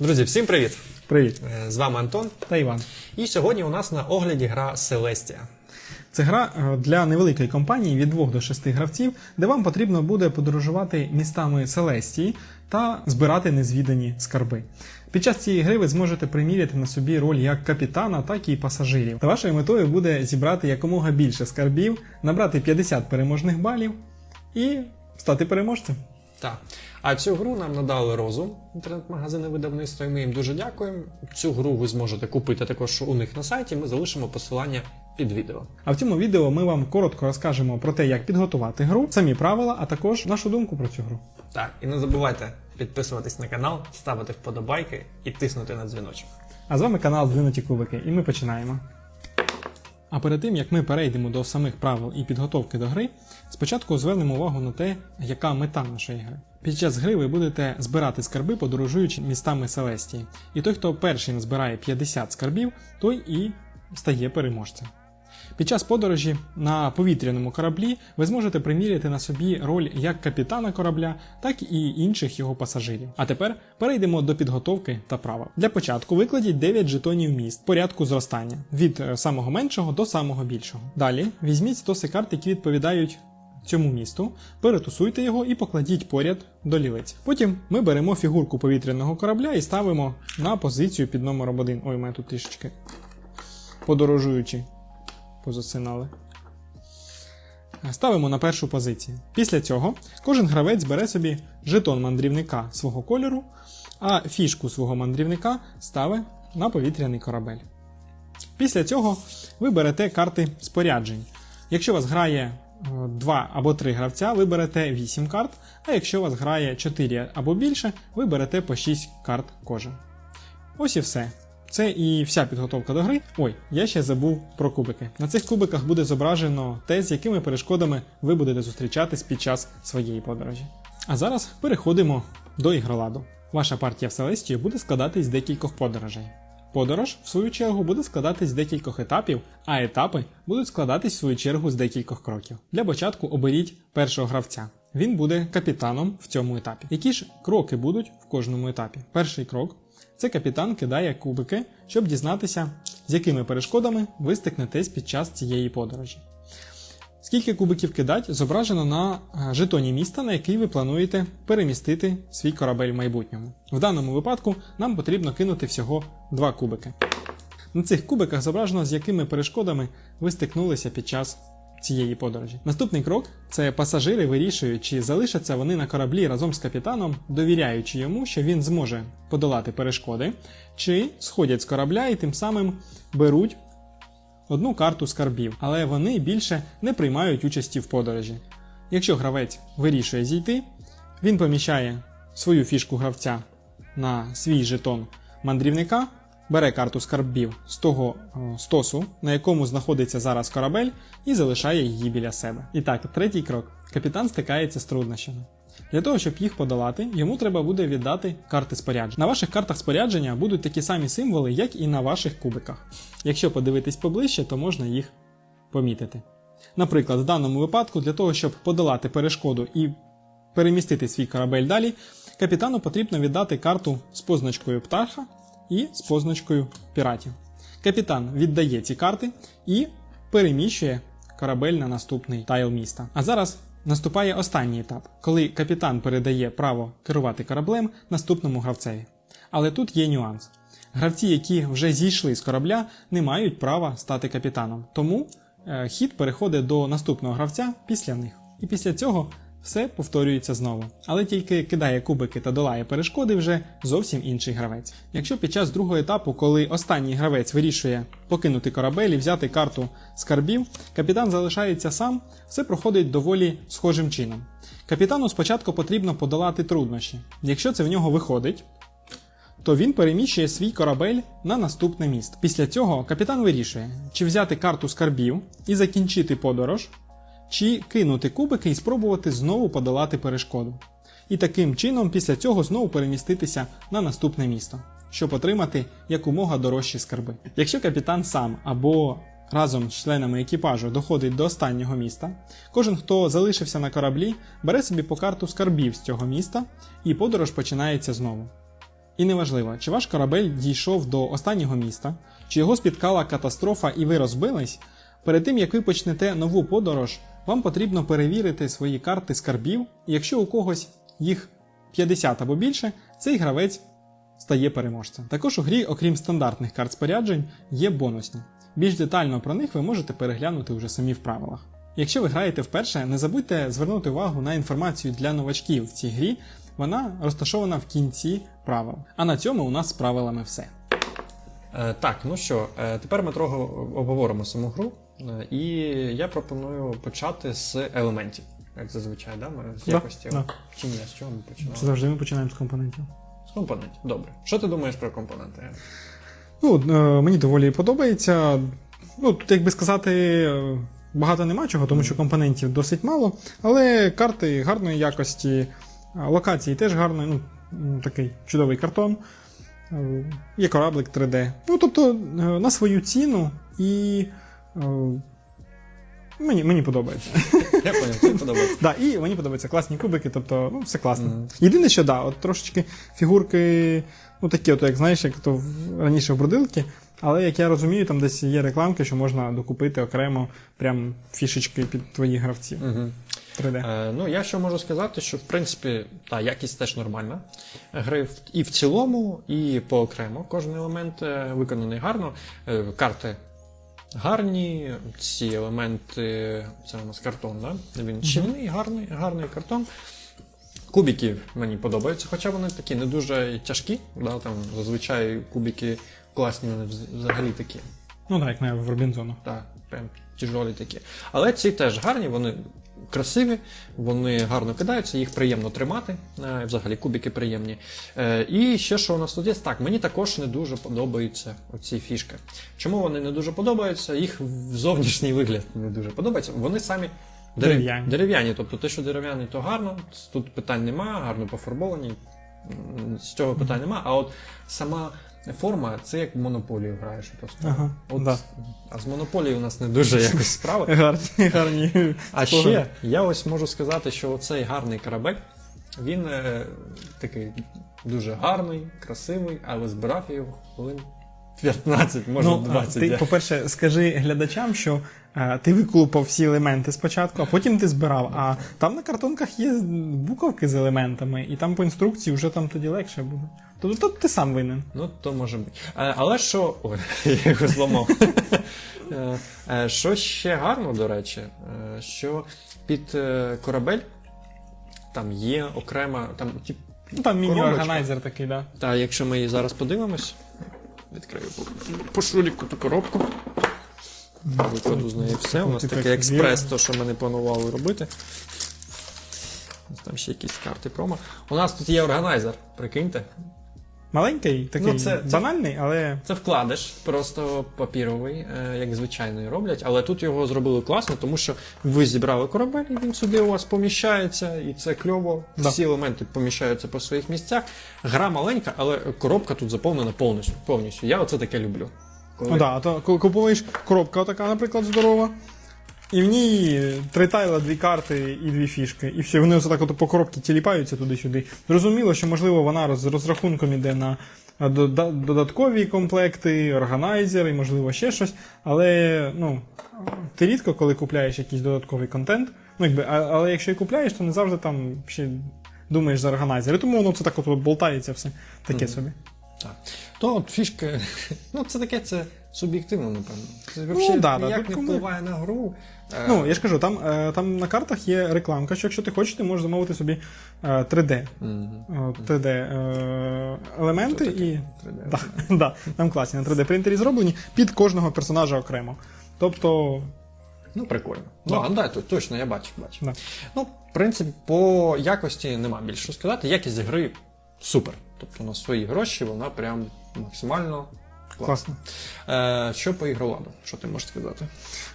Друзі, всім привіт! Привіт, Е, З вами Антон. та Іван. І сьогодні у нас на огляді гра Селестія. Це гра е, для невеликої компанії від 2 до 6 гравців, де вам потрібно буде подорожувати містами Селестії та збирати незвідані скарби. Під час цієї гри ви зможете приміряти на собі роль як капітана, так і пасажирів. Та вашою метою буде зібрати якомога більше скарбів, набрати 50 переможних балів і стати переможцем. Так. А цю гру нам надали Розум, інтернет-магазини видавництва, і ми їм дуже дякуємо. Цю гру ви зможете купити також у них на сайті. Ми залишимо посилання під відео. А в цьому відео ми вам коротко розкажемо про те, як підготувати гру, самі правила, а також нашу думку про цю гру. Так, і не забувайте підписуватись на канал, ставити вподобайки і тиснути на дзвіночок. А з вами канал Здвинуті Кубики, і ми починаємо. А перед тим як ми перейдемо до самих правил і підготовки до гри, спочатку звернемо увагу на те, яка мета нашої гри. Під час гри ви будете збирати скарби, подорожуючи містами Селестії. І той, хто перший назбирає 50 скарбів, той і стає переможцем. Під час подорожі на повітряному кораблі ви зможете приміряти на собі роль як капітана корабля, так і інших його пасажирів. А тепер перейдемо до підготовки та правил. Для початку викладіть 9 жетонів міст порядку зростання від е, самого меншого до самого більшого. Далі візьміть стоси карт, які відповідають. Цьому місту перетусуйте його і покладіть поряд до лілиць. Потім ми беремо фігурку повітряного корабля і ставимо на позицію під номером 1. Ой, мене тут трішечки подорожуючи позасинали. Ставимо на першу позицію. Після цього кожен гравець бере собі жетон мандрівника свого кольору, а фішку свого мандрівника ставить на повітряний корабель. Після цього ви берете карти споряджень. Якщо вас грає 2 або 3 гравця, ви берете 8 карт, а якщо у вас грає 4 або більше, ви берете по 6 карт кожен. Ось і все. Це і вся підготовка до гри. Ой, я ще забув про кубики. На цих кубиках буде зображено те, з якими перешкодами ви будете зустрічатись під час своєї подорожі. А зараз переходимо до ігроладу. Ваша партія в Селестію буде складатись з декількох подорожей. Подорож, в свою чергу, буде складатись з декількох етапів, а етапи будуть складатись в свою чергу з декількох кроків. Для початку оберіть першого гравця. Він буде капітаном в цьому етапі. Які ж кроки будуть в кожному етапі? Перший крок це капітан кидає кубики, щоб дізнатися, з якими перешкодами ви стикнетесь під час цієї подорожі. Скільки кубиків кидать, зображено на е, жетоні міста, на який ви плануєте перемістити свій корабель в майбутньому. В даному випадку нам потрібно кинути всього два кубики. На цих кубиках зображено, з якими перешкодами ви стикнулися під час цієї подорожі. Наступний крок це пасажири вирішують, чи залишаться вони на кораблі разом з капітаном, довіряючи йому, що він зможе подолати перешкоди, чи сходять з корабля і тим самим беруть одну карту скарбів, але вони більше не приймають участі в подорожі. Якщо гравець вирішує зійти, він поміщає свою фішку гравця на свій жетон мандрівника, бере карту скарбів з того е, стосу, на якому знаходиться зараз корабель, і залишає її біля себе. І так, третій крок. Капітан стикається з труднощами. Для того, щоб їх подолати, йому треба буде віддати карти спорядження. На ваших картах спорядження будуть такі самі символи, як і на ваших кубиках. Якщо подивитись поближче, то можна їх помітити. Наприклад, в даному випадку, для того, щоб подолати перешкоду і перемістити свій корабель далі, капітану потрібно віддати карту з позначкою птаха і з позначкою піратів. Капітан віддає ці карти і переміщує корабель на наступний тайл міста. А зараз наступає останній етап, коли капітан передає право керувати кораблем наступному гравцеві. Але тут є нюанс. Гравці, які вже зійшли з корабля, не мають права стати капітаном. Тому е, хід переходить до наступного гравця після них. І після цього все повторюється знову. Але тільки кидає кубики та долає перешкоди вже зовсім інший гравець. Якщо під час другого етапу, коли останній гравець вирішує покинути корабель і взяти карту скарбів, капітан залишається сам, все проходить доволі схожим чином. Капітану спочатку потрібно подолати труднощі. Якщо це в нього виходить, то він переміщує свій корабель на наступне місто. Після цього капітан вирішує, чи взяти карту скарбів і закінчити подорож, чи кинути кубики і спробувати знову подолати перешкоду. І таким чином після цього знову переміститися на наступне місто, щоб отримати якомога дорожчі скарби. Якщо капітан сам або разом з членами екіпажу доходить до останнього міста, кожен, хто залишився на кораблі, бере собі по карту скарбів з цього міста, і подорож починається знову. І неважливо, чи ваш корабель дійшов до останнього міста, чи його спіткала катастрофа і ви розбились. Перед тим як ви почнете нову подорож, вам потрібно перевірити свої карти скарбів, і якщо у когось їх 50 або більше, цей гравець стає переможцем. Також у грі, окрім стандартних карт споряджень, є бонусні. Більш детально про них ви можете переглянути вже самі в правилах. Якщо ви граєте вперше, не забудьте звернути увагу на інформацію для новачків в цій грі. Вона розташована в кінці правил. А на цьому у нас з правилами все. Е, так, ну що, е, тепер ми трохи обговоримо саму гру. І я пропоную почати з елементів. Як зазвичай, да? Ми з якості. да. Чи ні, з чого ми починаємо? Завжди ми починаємо з компонентів. З компонентів. Добре. Що ти думаєш про компоненти? Ну, е, мені доволі подобається. Ну, тут, як би сказати, е, багато нема чого, тому що компонентів досить мало. Але карти гарної якості, е, локації теж гарної, ну, такий чудовий картон. Є кораблик 3D. Ну, тобто, на свою ціну і. Е, Мені, мені подобається. Я поняв, тобі подобається. Да, і мені подобаються класні кубики, тобто, ну, все класно. Мгм. Єдине, що да, от трошечки фігурки, ну такі, от, як знаєш, як то в- раніше в брудилки. Але як я розумію, там десь є рекламки, що можна докупити окремо прям фішечки під твоїх гравців Мгм. 3D. Е, ну, я що можу сказати, що в принципі та якість теж нормальна. Гри і в цілому, і поокремо. Кожен елемент е, виконаний гарно. Е, Карти гарні, ці елементи, це у нас картон, да? він щільний, гарний, гарний картон. Кубики мені подобаються, хоча вони такі не дуже тяжкі. Да? Там, зазвичай кубики класні, вони взагалі такі. Ну так, як на в Робінзону. Так, прям тяжолі такі. Але ці теж гарні, вони красиві, вони гарно кидаються, їх приємно тримати. е, Взагалі кубики приємні. Е, І ще що у нас тут є? Так, мені також не дуже подобаються оці фішки. Чому вони не дуже подобаються? Їх зовнішній вигляд не дуже подобається. Вони самі. Дерев'яні. Дерев'яні, тобто те, що дерев'яний, то гарно, тут питань нема, гарно пофарбовані, з цього питань нема. А от сама форма, це як в монополію граєш просто. Ага, От, да. А з монополією у нас не дуже якось справи. Гарні, гарні. А ще я ось можу сказати, що оцей гарний корабель, він е, такий дуже гарний, красивий, але збирав його хвилин 15, може Ну, 20. ти, по-перше, скажи глядачам, що е, ти виклупав всі елементи спочатку, а потім ти збирав. А там на картонках є буковки з елементами, і там по інструкції вже там тоді легше буде. Тобто тут ти сам винен. Ну, то може бути. Е, але що. Ой, я його зламав. Е, е, Що ще гарно, до речі, е, що під е, корабель там є окрема. Там, тип, Ну там міні-органайзер такий, да. Та якщо ми її зараз подивимось, відкрию по, по шуліку ту коробку. Викладу з неї все. У нас Ти таке так експрес, то що ми не планували робити. У нас там ще якісь карти промо. У нас тут є органайзер, прикиньте. Маленький, такий Ну, це- це- банальний, але Це вкладиш, просто папіровий, е, як звичайно роблять, але тут його зробили класно, тому що ви зібрали корабель, і він сюди у вас поміщається, і це кльово. Да. Всі елементи поміщаються по своїх місцях. Гра маленька, але коробка тут заповнена повністю. повністю. Я оце таке люблю. Коли... ну, да, то ку- купуєш коробка, отака, наприклад, здорова. І в ній три тайла, дві карти і дві фішки. І все, вони ось так от по коробці тіліпаються туди-сюди. Зрозуміло, що можливо вона з розрахунком іде на додаткові комплекти, органайзери, можливо, ще щось. Але ну, ти рідко, коли купляєш якийсь додатковий контент. Ну, якби, а- але якщо і купляєш, то не завжди там ще думаєш за органайзери. Тому воно це так от болтається все. Таке Мгм. собі. Так. То от фішки, ну це таке, це суб'єктивно, напевно. Це Ну, взагалі да, да, ніяк тут не впливає на гру. Ну, я ж кажу, там, е, там на картах є рекламка, що якщо ти хочеш, ти можеш замовити собі е, 3D. мгм. е, 3D е, елементи таке? і. 3D. Да, да, там класні на 3D принтері зроблені під кожного персонажа окремо. Тобто, Ну, прикольно. Да. Ну, да, то, точно, я бачу, бачу. Да. Ну, в принципі, по якості нема більше що сказати. Якість гри супер. Тобто на свої гроші вона прям максимально класна. Е, що по ігроладу? Що ти можеш сказати?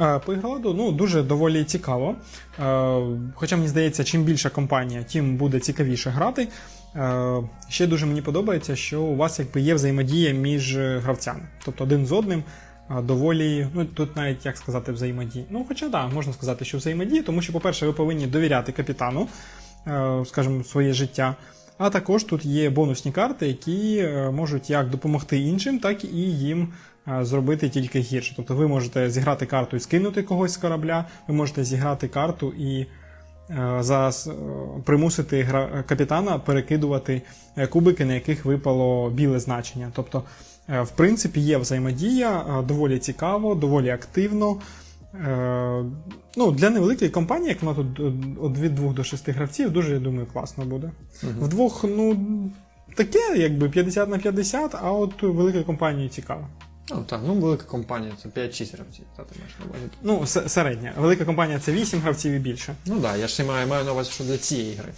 Е, По ігроладу ну, дуже доволі цікаво. Е, Хоча мені здається, чим більша компанія, тим буде цікавіше грати. Е, Ще дуже мені подобається, що у вас якби є взаємодія між е, гравцями. Тобто один з одним е, доволі, ну тут навіть як сказати взаємодії. Ну, хоча так, да, можна сказати, що взаємодія, тому що, по-перше, ви повинні довіряти капітану, е, скажімо, своє життя. А також тут є бонусні карти, які е, можуть як допомогти іншим, так і їм е, зробити тільки гірше. Тобто ви можете зіграти карту і скинути когось з корабля, ви можете зіграти карту і е, за, примусити капітана перекидувати кубики, на яких випало біле значення. Тобто, в принципі, є взаємодія, доволі цікаво, доволі активно. Е, ну, для невеликої компанії, як вона тут е, від 2 до 6 гравців, дуже, я думаю, класно буде. Вдвох, ну, таке, якби 50 на 50, а от великої компанії цікаво. Ну так, ну велика компанія, це 5-6 гравців, та ти маєш на увазі. Ну, середня. Велика компанія це 8 гравців і більше. Ну так, да, я ще маю, маю на увазі, що для цієї гри.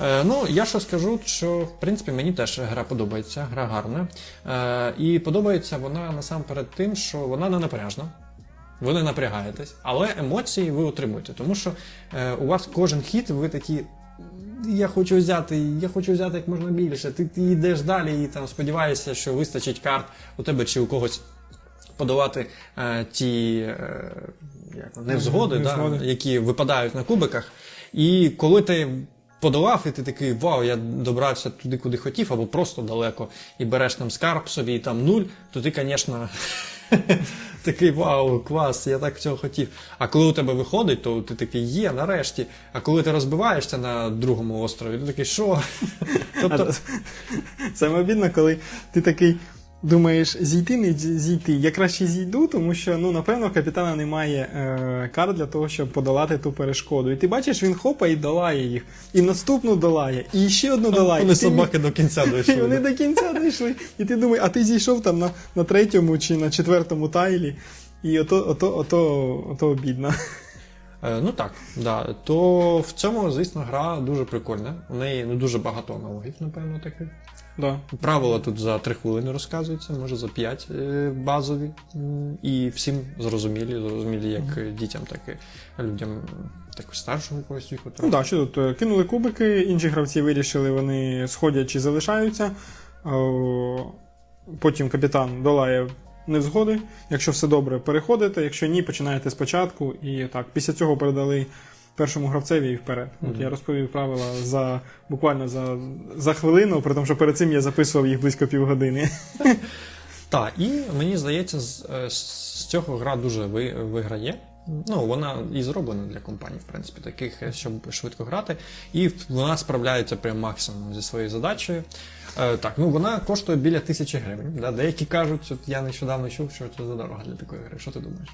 Е, ну, я що скажу, що в принципі мені теж гра подобається, гра гарна. Е, і подобається вона насамперед тим, що вона не напряжна. Ви не напрягаєтесь, але емоції ви отримуєте. Тому що е, у вас кожен хід, ви такі. Я хочу взяти, я хочу взяти як можна більше. Ти, ти йдеш далі і там сподіваєшся, що вистачить карт у тебе чи у когось подолати е, ті е, як, невзгоди, Невзгоди. Да, які випадають на кубиках. І коли ти подолав, і ти такий вау, я добрався туди, куди хотів, або просто далеко, і береш там скарб собі, і там нуль, то ти, звісно, такий вау, клас, я так цього хотів. А коли у тебе виходить, то ти такий є, нарешті. А коли ти розбиваєшся на другому острові, ти такий, що? тобто, Саме обідно, коли ти такий думаєш, зійти, не зійти. Я краще зійду, тому що, ну, напевно, капітана немає е, карт для того, щоб подолати ту перешкоду. І ти бачиш, він хопа і долає їх. І наступну долає, і ще одну долає. вони собаки до кінця дійшли. вони до кінця дійшли. І ти думаєш, а ти зійшов там на, на третьому чи на четвертому тайлі. І ото, ото, ото, ото обідно. Е, Ну так, да. то в цьому, звісно, гра дуже прикольна. У неї не дуже багато аналогів, напевно, таких. Да. Правила тут за 3 хвилини розказуються, може за 5 базові. І всім зрозумілі, зрозумілі як е, дітям, так і людям так старшого якогось віку. Ну так, що тут е, кинули кубики, інші гравці вирішили, вони сходять чи залишаються. Потім капітан долає невзгоди. Якщо все добре, переходите. Якщо ні, починаєте спочатку. І так, після цього передали першому гравцеві і вперед. От я розповів правила за буквально за, за хвилину, при тому, що перед цим я записував їх близько півгодини. Так, і мені здається, з, е, з цього гра дуже ви, виграє. Ну, вона і зроблена для компаній, в принципі, таких, е, щоб швидко грати. І вона справляється прям максимум зі своєю задачею. Е, так, ну вона коштує біля тисячі гривень. Да? Деякі кажуть, от я нещодавно чув, що це за дорога для такої гри. Що ти думаєш?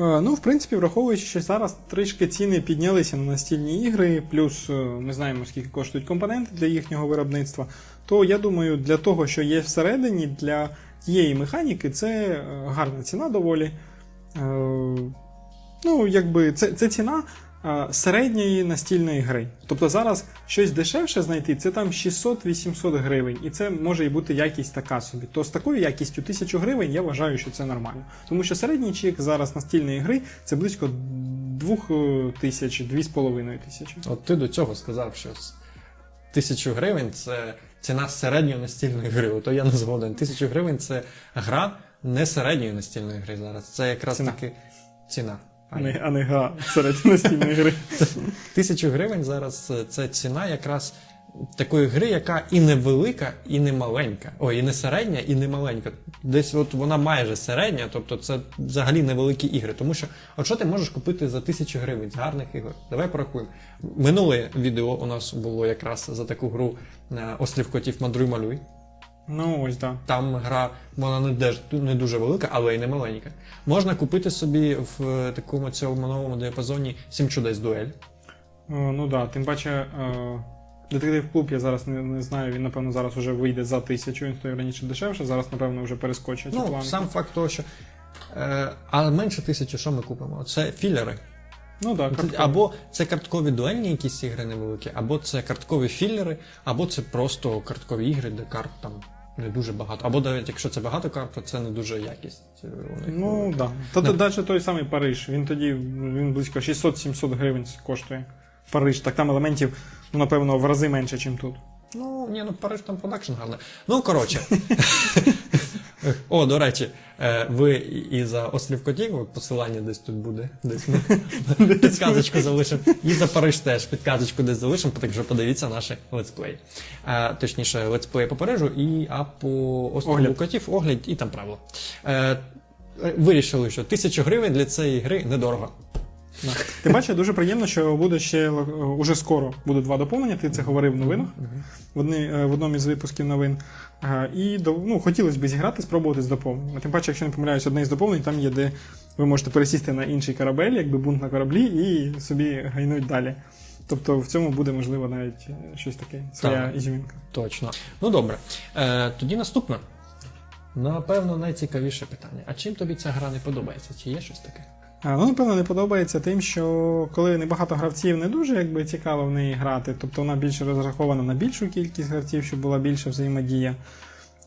Е, Ну, в принципі, враховуючи, що зараз трішки ціни піднялися на настільні ігри, плюс е, ми знаємо, скільки коштують компоненти для їхнього виробництва, то я думаю, для того, що є всередині, для тієї механіки, це е, гарна ціна доволі. Ну, якби це, це ціна середньої настільної гри. Тобто зараз щось дешевше знайти, це там 600-800 гривень, і це може і бути якість така собі. То з такою якістю 1000 гривень я вважаю, що це нормально. Тому що середній чек зараз настільної гри це близько 2000, 2500 тисячі. От ти до цього сказав, що з тисячу гривень це ціна середньої настільної гри. Ото я не згоден. Тисячу гривень це гра не середньої настільної гри зараз. Це якраз Ціна. таки ціна. А не, а не гра середньої настільної гри. Тисячу гривень зараз е, це ціна якраз такої гри, яка і не велика, і не маленька. Ой, і не середня, і не маленька. Десь от вона майже середня, тобто це взагалі невеликі ігри. Тому що, от що ти можеш купити за тисячу гривень з гарних ігор? Давай порахуємо. Минуле відео у нас було якраз за таку гру е, Острів котів Мандруй малюй. Ну, ось так. Там гра, вона не, деж, не дуже велика, але й не маленька. Можна купити собі в е, такому цьому новому діапазоні Сім чудес дуель. Е, Ну да, тим паче, е, детектив клуб я зараз не, не знаю, він напевно зараз вже вийде за тисячу, він стоїть раніше дешевше, зараз, напевно, вже перескочить. Ну, планку. сам факт того, що. Е, а менше тисячі, що ми купимо? Це філери. Ну так, Це- Або це карткові дуельні якісь ігри невеликі, або це карткові філери, або це просто карткові ігри, де карт там не дуже багато. Або навіть якщо це багато карт, то це не дуже якість. е. Ну так. Та Да. навіть той самий Париж, він тоді він близько 600-700 гривень коштує. Париж, так там елементів, ну, напевно, в рази менше, ніж тут. Ну, ні, ну Париж там продакшн гарний. Ну, коротше. О, до речі, е, ви і за острів котів, посилання десь тут буде. Десь ми підказочку залишимо. І за Париж теж підказочку десь залишимо, так що подивіться наші летсплей. Точніше, летсплей по Парижу, і а по острову Огляд. котів огляд і там правила. Е, е, вирішили, що тисячу гривень для цієї гри недорого. Да. Ти бачиш, дуже приємно, що буде ще е, уже скоро буде два доповнення. Ти це говорив в новинах в, е, в одному із випусків новин. Е, І ну, хотілося б зіграти, спробувати з доповненням. Тим паче, якщо не помиляюсь, одне із доповнень там є, де ви можете пересісти на інший корабель, якби бунт на кораблі, і собі гайнуть далі. Тобто в цьому буде можливо навіть щось таке, своя Так. ізюмінка. Точно. Ну добре. Е, тоді наступне. Напевно, найцікавіше питання. А чим тобі ця гра не подобається? Чи є щось таке? А, ну, напевно, не подобається тим, що коли небагато гравців не дуже якби, цікаво в неї грати, тобто вона більше розрахована на більшу кількість гравців, щоб була більша взаємодія.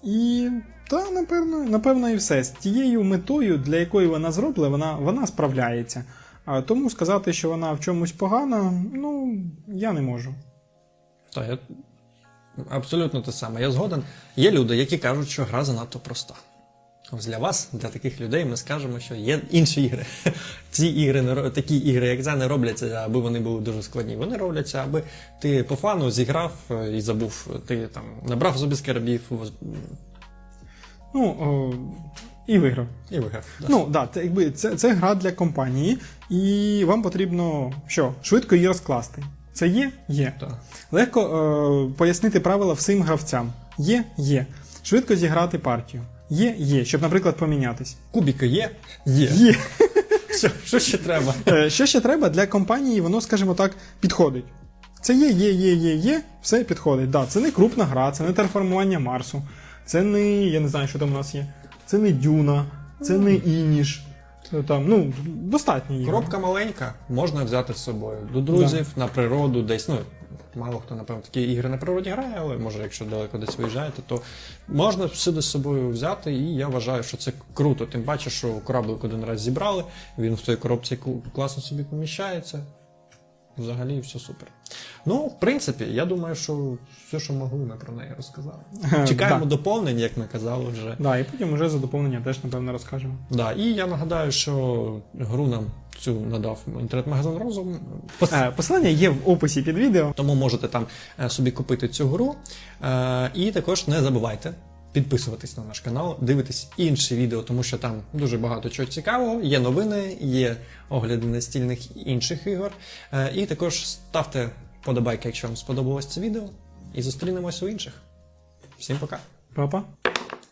І та, напевно, напевно, і все. З тією метою, для якої вона зроблена, вона, вона справляється. А, тому сказати, що вона в чомусь погана, ну, я не можу. Так, я... абсолютно те саме. Я згоден. Є люди, які кажуть, що гра занадто проста. Ось для вас, для таких людей, ми скажемо, що є інші ігри. Ці ігри, не такі ігри, як це, не робляться, аби вони були дуже складні. Вони робляться, аби ти по фану зіграв е, і забув. Ти там набрав собі скарбів Ну, о, і виграв. і виграв. Да. Ну, да, якби, це, це гра для компанії, і вам потрібно що? Швидко її розкласти. Це є? Є. Так. Легко е, пояснити правила всім гравцям. Є? Є. Швидко зіграти партію. Є? Є. Щоб, наприклад, помінятись. Кубіки є? Є. Є. Що, що ще треба? Е, Що ще треба для компанії, воно, скажімо так, підходить. Це є, є, є, є, є, все підходить. Да, це не крупна гра, це не терформування Марсу, це не. Я не знаю, що там у нас є. Це не Дюна, це не Ініш. Це Там, ну, достатньо ігор. Коробка маленька, можна взяти з собою до друзів, на природу, десь. Ну, мало хто, напевно, такі ігри на природі грає, але може, якщо далеко десь виїжджаєте, то можна всюди з собою взяти, і я вважаю, що це круто. Тим паче, що кораблик один раз зібрали, він в той коробці класно собі поміщається. Взагалі все супер. Ну, в принципі, я думаю, що все, що могли, ми про неї розказали. Е, Чекаємо доповнень, як ми казали вже. Да, і потім вже за доповнення теж, напевно, розкажемо. Да, і я нагадаю, що гру нам цю надав інтернет-магазин Розум. Пос- Е, Посилання є в описі під відео. Тому можете там е, собі купити цю гру. Е, І також не забувайте підписуватись на наш канал, дивитись інші відео, тому що там дуже багато чого цікавого. Є новини, є огляди настільних інших ігор. І також ставте подобайки, якщо вам сподобалось це відео. І зустрінемось у інших. Всім пока! Папа.